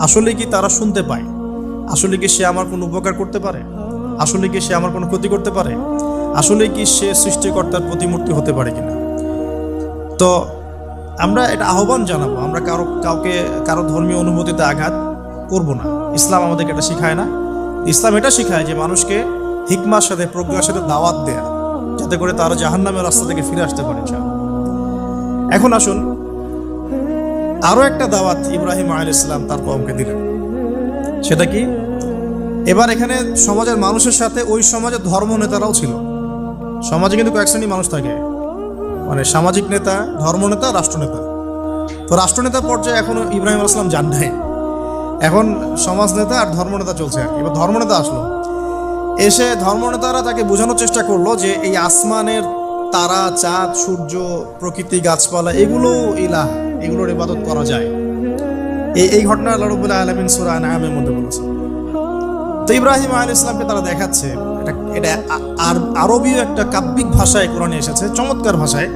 আসলে কি তারা শুনতে পায়? আসলে কি সে আমার কোনো উপকার করতে পারে? আসলে কি সে আমার কোনো ক্ষতি করতে পারে? আসলে কি সে সৃষ্টিকর্তার প্রতিমূর্তি হতে পারে কিনা? তো আমরা এটা আহ্বান জানাব। আমরা কারও, কাউকে, কারও ধর্মীয় অনুমতিতে আঘাত করব না। ইসলাম আমাদেরকে এটা শেখায় না। ইসলাম এটা শেখায় যে মানুষকে হিকমার সাথে, প্রজ্ঞার সাথে দাওয়াত দেয়া, যাতে করে তারা জাহান্নামের রাস্তা থেকে ফিরে আসতে পারে এখন আসুন আরও একটা দাওয়াত ইব্রাহিম আল ইসলাম তার কমকে দিলেন। সেটা কি? এবার এখানে সমাজের মানুষের সাথে ওই সমাজের ধর্ম নেতারাও ছিল। সমাজে কিন্তু কয়েক শ্রেণি মানুষ থাকে। মানে সামাজিক নেতা ধর্মনেতা রাষ্ট্রনেতা তো রাষ্ট্রনেতা পর্যায়ে এখনও ইব্রাহিম আল ইসলাম যান নাই। এখন সমাজ নেতা আর ধর্মনেতা চলছে। আর। এবার ধর্মনেতা আসলো। এসে ধর্মনেতারা তাকে বোঝানোর চেষ্টা করল যে এই আসমানের তারা, চাঁদ, সূর্য, প্রকৃতি, গাছপালা, এগুলো ইলাহ। এগুলোর ইবাদত করা যায়। এই এই ঘটনা আল্লাহ রবুল্লাহ আলমিন সুরা নামের মধ্যে বলেছে তো ইব্রাহিম আল ইসলামকে তারা দেখাচ্ছে এটা এটা আর, আরবীয় একটা কাব্যিক ভাষায় কোরআনে এসেছে, চমৎকার ভাষায়,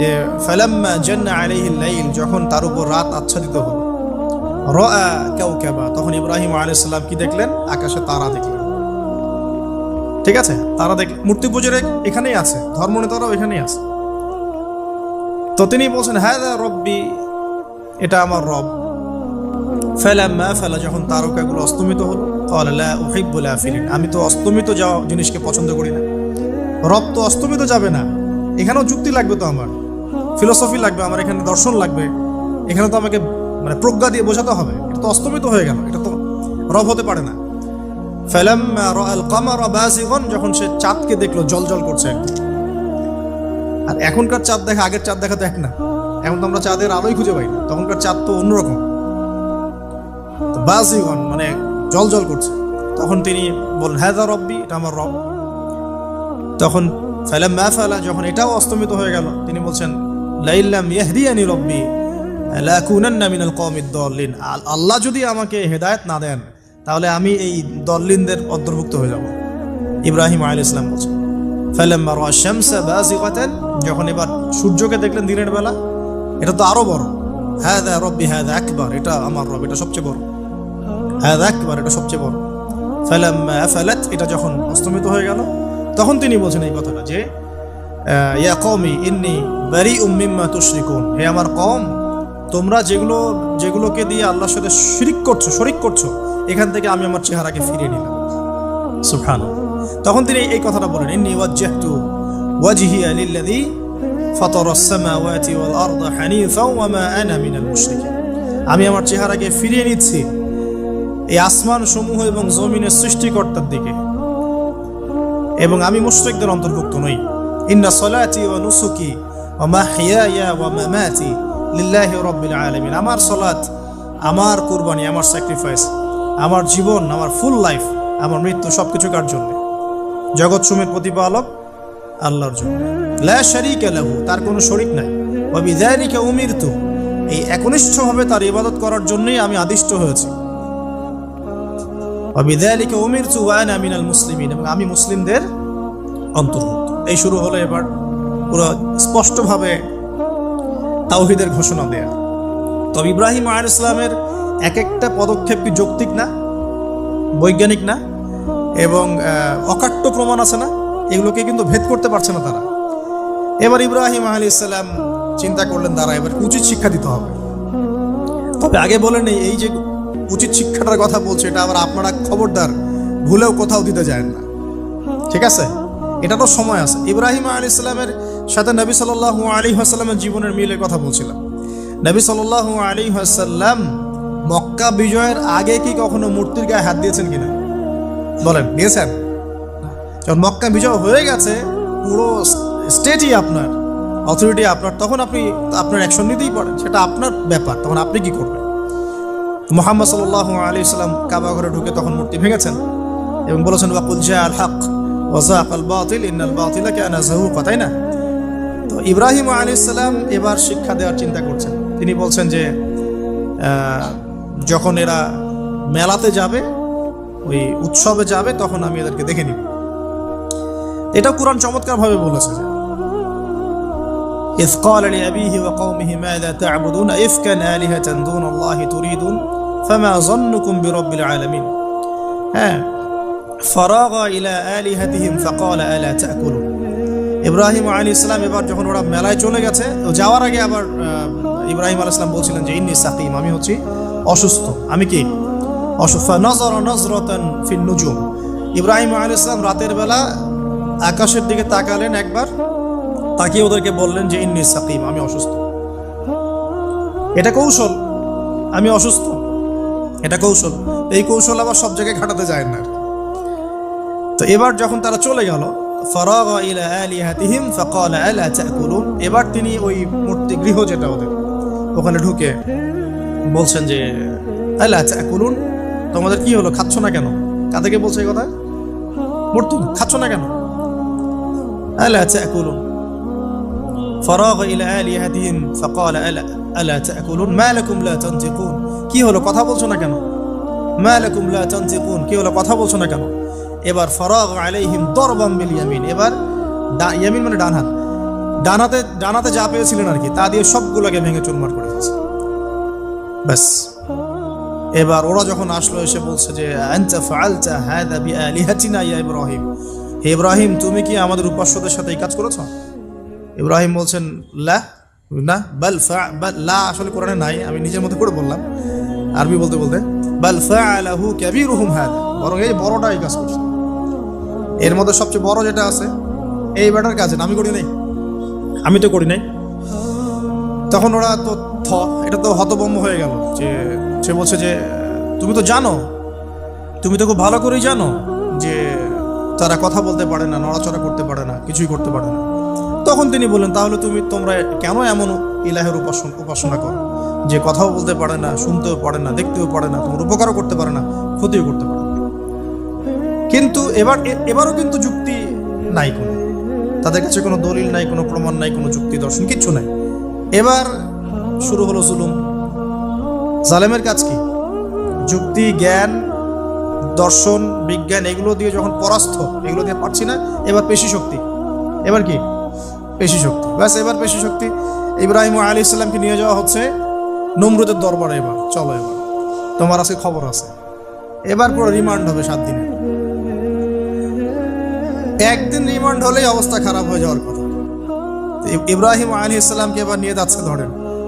যে ফালাম্মা জান্না আলাইহিল লাইল যখন তার উপর রাত আচ্ছাদিত হলো। রাআ কাউকাবা তখন ইব্রাহিম আলাইহিস সালাম কি দেখলেন? আকাশে তারা দেখলেন। ঠিক আছে? তারা দেখ, মূর্তি পুজোর এখানেই আছে, ধর্মনেতারাও এখানেই আছে। তো তিনি বলছেন হ্যাঁ রব্বি, এটা আমার রব। ফেলাম্মা ফেলা, যখন তারকাগুলো অস্তমিত হলো, ক্বালা, লা উহিব্বুল আফিলিন আমি তো অস্তমিত যাওয়া জিনিসকে পছন্দ করি না। রব তো অস্তমিত যাবে না। এখানেও যুক্তি লাগবে তো আমার। ফিলোসফি লাগবে, আমার এখানে দর্শন লাগবে। এখানে তো আমাকে মানে প্রজ্ঞা দিয়ে বোঝাতে হবে। এটা তো অস্তমিত হয়ে গেল, এটা তো রব হতে পারে না। ফালাম্মা রাআল কামারা বাযিগান যখন সে চাঁদকে দেখল জল জল করছে। আর এখনকার চাঁদ দেখা, আগের চাঁদ দেখা তো এক না। এখন তো আমরা চাঁদের আলোই খুঁজে পাই না। তখনকার চাঁদ তো অন্যরকম। বাজিগন মানে জল জল করছে। তখন তিনি বললেন হ্যাঁ রব্বি, এটা আমার রব। তখন ফেলাম মা ফেলা, যখন এটাও অস্তমিত হয়ে গেল, তিনি বলছেন লাইল্লাম ইয়াহদিয়ানি রব্বি, আল- আল্লাহ যদি আমাকে হেদায়েত না দেন, তাহলে আমি এই দল্লিনদের অন্তর্ভুক্ত হয়ে যাব। ইব্রাহিম আলাইহিস ইসলাম বলছেন। ফালাম্মা রাআ শামসা বাযিগাতান, যখন এবার সূর্যকে দেখলেন দিনের বেলা, এটা তো আরও বড়। হাদা রব্বি হাদা আকবার, এটা আমার রব, এটা সবচেয়ে বড়। হাদা আকবার, এটা সবচেয়ে বড়। ফালাম্মা আফালাত, এটা যখন অস্তমিত হয়ে গেল, তখন তিনি বলছেন এই কথাটা যে ইয়া কওমি ইন্নী বারিউম মিম্মা তুশরিকুন। হে আমার কম তোমরা যেগুলো, যেগুলোকে দিয়ে আল্লাহর সাথে শিরিক করছ, শরিক করছ, এখান থেকে আমি আমার চেহারাকে ফিরিয়ে নিলাম। সুবহান তখন তিনি এই কথাটা বলেন, ইন্নী ওয়াজ্জাহতু ওয়াজহিয়া লিল্লাযী ফাতারা আস-সামাওয়াতি ওয়াল আরদা হানিফা ওয়া মা আনা মিনাল মুশরিকিন। আমি আমার চেহারাকে ফিরিয়ে নিচ্ছি এই আসমান সমূহ এবং জমিনের সৃষ্টিকর্তার দিকে। এবং আমি মুশরিকদের অন্তর্ভুক্ত নই। ইন্না সলাতি ওয়া নুসুকি ওয়া মাহইয়ায়া ওয়া মামাতি লিল্লাহি রাব্বিল আলামিন। আমার সলাত আমার কুরবানি, আমার স্যাক্রিফাইস আমার জীবন, আমার ফুল লাইফ আমার মৃত্যু সবকিছু কার জন্য? জগৎ সুমের প্রতিপালক আল্লাহর জন্য। লা শারীকা লাহু, তার কোনো শরীক নাই। ওয়া বিযালিকা উমিরতু, এই একনিষ্ঠভাবে তার ইবাদত করার জন্যই আমি আদিষ্ট হয়েছি। ওয়া বিযালিকা উমিরতু ওয়া আনা মিনাল মুসলিমিন, এবং আমি মুসলিমদের অন্তর্ভুক্ত। এই শুরু হলো এবার পুরো স্পষ্টভাবে তাওহিদের ঘোষণা দেয়া। তবে ইব্রাহিম আল ইসলামের এক একটা পদক্ষেপ কি যৌক্তিক না? বৈজ্ঞানিক না? এবং অকাট্য প্রমাণ আছে না? এগুলোকে কিন্তু ভেদ করতে পারছে না তারা। এবার ইব্রাহিম আলী ইসলাম চিন্তা করলেন তারা এবার উচিত শিক্ষা দিতে হবে। তবে আগে বলেন এই- যে উচিত শিক্ষাটার কথা বলছে, এটা আবার আপনারা খবরদার, ভুলেও কোথাও দিতে যায় না। ঠিক আছে? এটা তো সময় আছে। ইব্রাহিম আলী ইসলামের সাথে নবী সাল আলী হাসাল্লামের জীবনের মিলের কথা বলছিলাম। নবী সাল আলী হাসাল্লাম মক্কা বিজয়ের আগে কি কখনো মূর্তির গায়ে হাত দিয়েছেন কিনা? বলেন দিয়েছেন যখন মক্কা বিজয় হয়ে গেছে, পুরো স্টেটই আপনার অথরিটি আপনার, তখন আপনি, আপনার অ্যাকশন নিতেই পারেন, সেটা আপনার ব্যাপার, তখন আপনি কি করবেন? মোহাম্মদ সাল আলী সাল্লাম কাবা ঘরে ঢুকে তখন মূর্তি ভেঙেছেন এবং বলেছেন ওয়াকুল জা আল হক তাই না? তো ইব্রাহিম আলী সাল্লাম এবার শিক্ষা দেওয়ার চিন্তা করছেন। তিনি বলছেন যে যখন এরা মেলাতে যাবে ওই উৎসবে যাবে তখন আমি এদেরকে দেখে নিব এটা কোরআন চমৎকারভাবে বলেছে যে إذ قال لأبيه وقومه ماذا تعبدون إفكا آلهة دون الله تريدون فما ظنكم برب العالمين হ্যাঁ فراغ إلى آلهتهم فقال ألا تأكلون ইব্রাহিম আলী ইসলাম এবার যখন ওরা মেলায় চলে গেছে তো যাওয়ার আগে আবার আহ, ইব্রাহিম আলী ইসলাম বলছিলেন যে ইন্নি সাকিম আমি হচ্ছি অসুস্থ আমি কি ইব্রাহিম আলী রাতের বেলা আকাশের দিকে তাকালেন একবার। তাকিয়ে ওদেরকে বললেন যে, ইন্নি সাকিম, আমি অসুস্থ। এটা কৌশল। আমি অসুস্থ। এটা কৌশল। এই কৌশল আবার সব জায়গায় খাটাতে যায় না। তো এবার যখন তারা চলে গেল এবার তিনি ওই মূর্তি গৃহ যেটা ওদের, ওখানে ঢুকে বলছেন যে, আলা তাকুলুন? তোমাদের কি হলো খাচ্ছ না কেন কাদেরকে বলছে এই কথা মূর্তি খাচ্ছ না কেন আলা তাকুলুন فراغ إلى آلهتهم فقال ألا ألا تأكلون ما لكم لا تنطقون কি হলো কথা বলছো না কেন ما لكم لا تنطقون কি হলো কথা বলছো না কেন এবার ফরাগ আলাইহিম দরবাম বিল ইয়ামিন এবার ডা- ইয়ামিন মানে ডান হাত ডান হাতে ডান হাতে যা পেয়েছিলেন আর কি তা দিয়ে সবগুলোকে ভেঙে চুরমার করে দিয়েছে ব্যাস এবার ওরা যখন আসলো, এসে বলছে যে, আনতা ফাআলতা হাদা বিআলিহাতিনা ইয়া ইব্রাহিম? হে ইব্রাহিম, তুমি কি আমাদের উপাস্যদের সাথে এই কাজ করেছ? ইব্রাহিম বলছেন, লা, না, বাল ফা, বাল, লা আসলে কোরআনে নাই, আমি নিজের মতো করে বললাম। আরবি বলতে বলতে, বাল ফাআলাহু কাবীরুহুম হাদা বরং এই বড়টা এই কাজ করছে। এর মধ্যে সবচেয়ে বড় যেটা আছে, এই বেটার কাজ, আমি করি নাই। আমি তো করি নাই। তখন ওরা তো এটা তো হতভম্ব হয়ে গেল যে, সে বলছে যে, তুমি তো জানো, তুমি তো খুব ভালো করেই জানো যে, তারা কথা বলতে পারে না, নড়াচড়া করতে পারে না, কিছুই করতে পারে না। তখন তিনি বললেন, তাহলে তুমি, তোমরা কেন এমন ইলাহের উপাসন, উপাসনা করো? যে কথাও বলতে পারে না, শুনতেও পারে না, দেখতেও পারে না, তোমার উপকারও করতে পারে না, ক্ষতিও করতে পারে না। কিন্তু এবার এবারও কিন্তু যুক্তি নাই কোনো। তাদের কাছে কোনো দলিল নাই, কোনো প্রমাণ নাই, কোনো যুক্তি দর্শন, কিচ্ছু নাই। এবার শুরু হলো জুলুম। জালেমের কাজ কি? যুক্তি, জ্ঞান, দর্শন, বিজ্ঞান, এগুলো দিয়ে যখন পরাস্ত, এগুলো দিয়ে পারছি না, এবার পেশি শক্তি। এবার কি? পেশি শক্তি। ব্যাস, এবার পেশি শক্তি। ইব্রাহিম আলী ইসলামকে নিয়ে যাওয়া হচ্ছে নমরুদের দরবারে এবার। চলো এবার। তোমার আজকে খবর আছে। এবার পুরো রিমান্ড হবে সাত দিনে। একদিন রিমান্ড হলেই অবস্থা খারাপ হয়ে যাওয়ার কথা। ইব্রাহিম আলী ইসলামকে এবার নিয়ে যাচ্ছে ধরেন।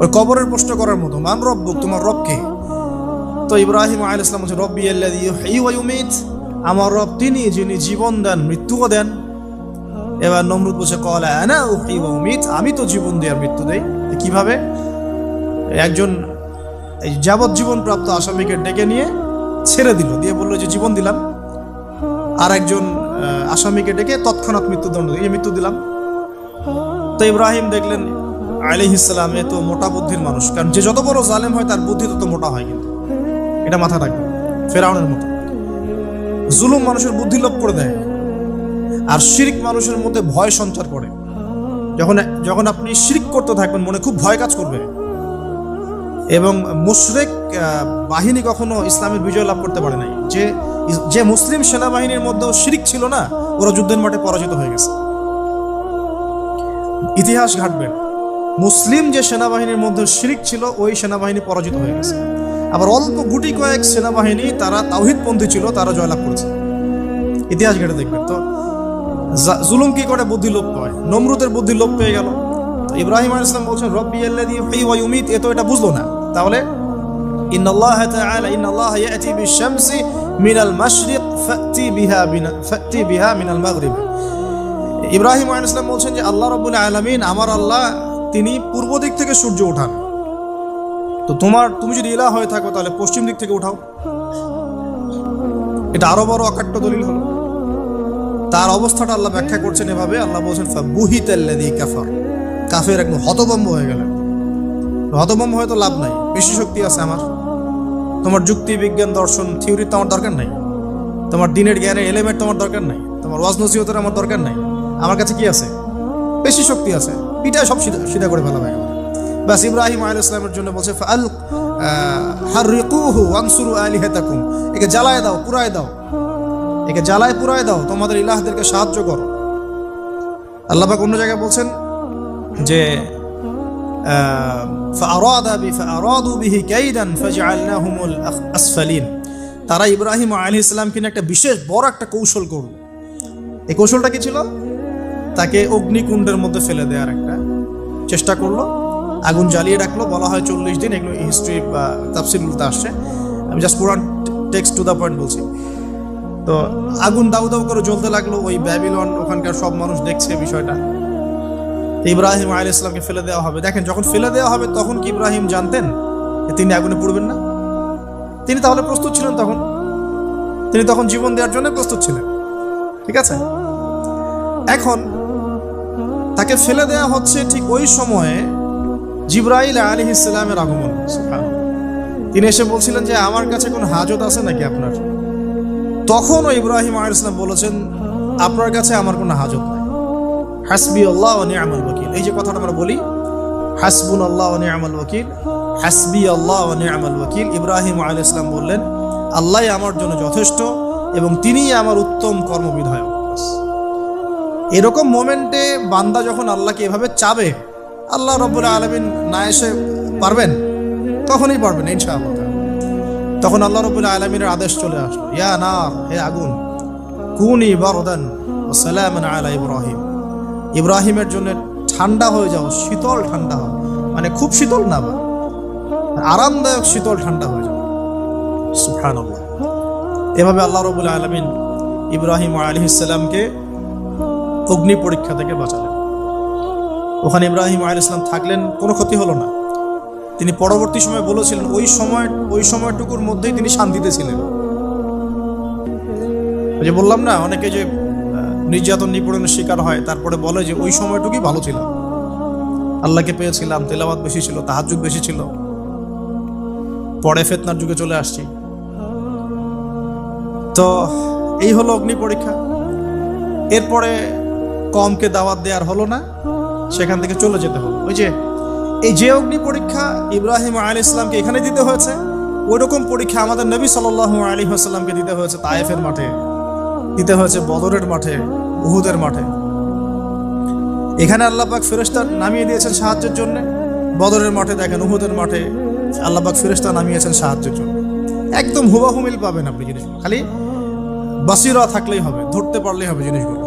ওই কবরের প্রশ্ন করার মতো, মান রব্বুক, তোমার রবকে তো ইব্রাহিম আল ইসলাম বলছে, রব্বি ইউমীত। আমার রব তিনি, যিনি জীবন দেন, মৃত্যুও দেন। এবার নমরুদ বলছে, কলা ওয়া উমীত, আমি তো জীবন দিই আর মৃত্যু দেই। কীভাবে? একজন যাবজ্জীবন প্রাপ্ত আসামিকে ডেকে নিয়ে ছেড়ে দিল, দিয়ে বলল যে, জীবন দিলাম। আর একজন আসামিকে ডেকে তৎক্ষণাৎ মৃত্যুদণ্ড দিয়ে মৃত্যু দিলাম। তো ইব্রাহিম দেখলেন আলী ইসলাম এ তো মোটা বুদ্ধির মানুষ। কারণ যে যত বড় জালেম হয়, তার বুদ্ধি তত মোটা হয় কিন্তু। এটা মাথা রাখবে। ফেরাউনের মতো। জুলুম মানুষের বুদ্ধি লোপ করে দেয়। আর শিরিক মানুষের মধ্যে ভয় সঞ্চার করে। যখন যখন আপনি শিরিক করতে থাকবেন, মনে খুব ভয় কাজ করবে। এবং মুশরেক বাহিনী কখনো ইসলামের বিজয় লাভ করতে পারে নাই। যে যে মুসলিম সেনাবাহিনীর মধ্যেও শিরিক ছিল না, ওরা যুদ্ধের মাঠে পরাজিত হয়ে গেছে। ইতিহাস ঘাটবেন মুসলিম যে সেনাবাহিনীর মধ্যে শিরিক ছিল, ওই সেনাবাহিনী পরাজিত হয়ে গেছে। আবার অল্প গুটি কয়েক সেনাবাহিনী তারা তাওহিদপন্থী ছিল, তারা জয়লাভ করেছে। ইতিহাস ঘেটে দেখবেন। তো জুলুম কি করে? বুদ্ধি লোপ পায়। নমরুদের বুদ্ধি লোপ পেয়ে গেল। ইব্রাহিম আলাইহিস সালাম বলছেন, রব্বি ইউমীত। এ তো এটা বুঝলো না। তাহলে ইন আল্লাহ ইন আল্লাহ ইয়াতি বিশ-শামসি মিনাল মাশরিক, ফাতি বিহা ফাতি বিহা মিনাল মাগরিব। ইব্রাহিম আলাইহিস সালাম বলছেন যে, আল্লাহ রাব্বুল আলামিন, আমার আল্লাহ তিনি পূর্ব দিক থেকে সূর্য ওঠান। তো তোমার, তুমি যদি ইলা হয়ে থাকো, তাহলে পশ্চিম দিক থেকে উঠাও। এটা আরও বড় অকাট্য দলিল হলো। তার অবস্থাটা আল্লাহ ব্যাখ্যা করছেন এভাবে। আল্লাহ বলছেন বুহিতাল্লাদি কাফার। কাফের একদম হতবম্ব হয়ে গেলেন। হতবম্ব হয়ে তো লাভ নাই। বেশি শক্তি আছে আমার। তোমার যুক্তি, বিজ্ঞান, দর্শন, থিওরি তো আমার দরকার নাই। তোমার দিনের জ্ঞানের এলিমেন্ট তোমার দরকার নাই। তোমার ওয়াজ নসিহতের আমার দরকার নাই। আমার কাছে কি আছে? বেশি শক্তি আছে। এটা সব সিধা সিধা করে ফেলা একেবারে। বাস ইব্রাহিম আল ইসলামের জন্য বলছে আল হারিকুহু আনসুরু আলী হেতাকুম একে জ্বালায় দাও পুরায় দাও। একে জ্বালায় পুরায় দাও, তোমাদের ইলাহদেরকে সাহায্য করো। আল্লাহাক অন্য জায়গায় বলছেন যে তারা ইব্রাহিম আলী ইসলামকে একটা বিশেষ বড় একটা কৌশল করল। এই কৌশলটা কি ছিল? তাকে অগ্নিকুণ্ডের মধ্যে ফেলে দেওয়ার একটা চেষ্টা করল। আগুন জ্বালিয়ে রাখল, বলা হয় চল্লিশ দিন, এগুলো হিস্ট্রি বা তাফসিলগুলোতে আসছে। আমি জাস্ট পুরান টেক্সট টু দ্য পয়েন্ট বলছি। তো আগুন দাউ দাউ করে জ্বলতে লাগল, ওই ব্যাবিলন, ওখানকার সব মানুষ দেখছে বিষয়টা। ইব্রাহিম আলী ইসলামকে ফেলে দেওয়া হবে। দেখেন, যখন ফেলে দেওয়া হবে, তখন কি ইব্রাহিম জানতেন তিনি আগুনে পুড়বেন না? তিনি তাহলে প্রস্তুত ছিলেন তখন? তিনি তখন জীবন দেওয়ার জন্য প্রস্তুত ছিলেন। ঠিক আছে? এখন তাকে ফেলে দেওয়া হচ্ছে ঠিক ওই সময়ে জিব্রাইল আলী ইসলামের আগমন। তিনি এসে বলছিলেন যে, আমার কাছে কোনো হাজত আছে নাকি আপনার? তখনও ইব্রাহিম আলী ইসলাম বলেছেন, আপনার কাছে আমার কোনো হাজত নাই। হাসবি আল্লাহ নিয়ামল ওয়াকিল। এই যে কথাটা আমরা বলি হাসবুন আল্লাহ নিয়ামল ওয়াকিল। হাসবি আল্লাহ নিয়ামল ওয়াকিল। ইব্রাহিম আলী ইসলাম বললেন, আল্লাহ আমার জন্য যথেষ্ট এবং তিনিই আমার উত্তম কর্মবিধায়ক। এরকম মোমেন্টে বান্দা যখন আল্লাহকে এভাবে চাবে, আল্লাহ রব্বুল আলমিন না এসে পারবেন? তখনই পারবেন ইনশাআল্লাহ। তখন আল্লাহ রব্বুল আলমিনের আদেশ চলে আসলো, ইয়া না হে আগুন, কুনি বারদান ও সালামান আলা ইব্রাহিম। ইব্রাহিমের জন্য ঠান্ডা হয়ে যাও, শীতল ঠান্ডা হয় মানে খুব শীতল না আরামদায়ক শীতল ঠান্ডা হয়ে যাও। সুবহানাল্লাহ। এভাবে আল্লাহ রবুল আলমিন ইব্রাহিম আলী ইসলামকে অগ্নি পরীক্ষা থেকে বাঁচালেন। ওখানে ইব্রাহিম আলী ইসলাম থাকলেন, কোনো ক্ষতি হলো না। তিনি পরবর্তী সময় বলেছিলেন, ওই সময়, ওই সময়টুকুর মধ্যেই তিনি শান্তিতে ছিলেন। যে বললাম না, অনেকে যে নির্যাতন নিপীড়নের শিকার হয়, তারপরে বলে যে, ওই সময়টুকুই ভালো ছিল। আল্লাহকে পেয়েছিলাম তেলাবাদ বেশি ছিল তাহাজুদ বেশি ছিল। পরে ফেতনার যুগে চলে আসছি। তো, এই হলো অগ্নি পরীক্ষা। এরপরে কমকে দাওয়াত দেওয়ার হলো না, সেখান থেকে চলে যেতে হলো ওই যে, এই যে অগ্নি পরীক্ষা ইব্রাহিম আলী ইসলামকে এখানে দিতে হয়েছে ওই রকম পরীক্ষা আমাদের নবী সাল আলী হাসাল্লামকে দিতে হয়েছে তায়েফের মাঠে, দিতে হয়েছে বদরের মাঠে, উহুদের মাঠে। এখানে আল্লাহ পাক ফেরেস্তা নামিয়ে দিয়েছেন সাহায্যের জন্য। বদরের মাঠে দেখেন, উহুদের মাঠে আল্লাহ পাক ফেরেস্তা নামিয়েছেন সাহায্যের জন্য। একদম হুবাহু মিল পাবেন আপনি জিনিস খালি বাসিরা থাকলেই হবে, ধরতে পারলেই হবে জিনিসগুলো।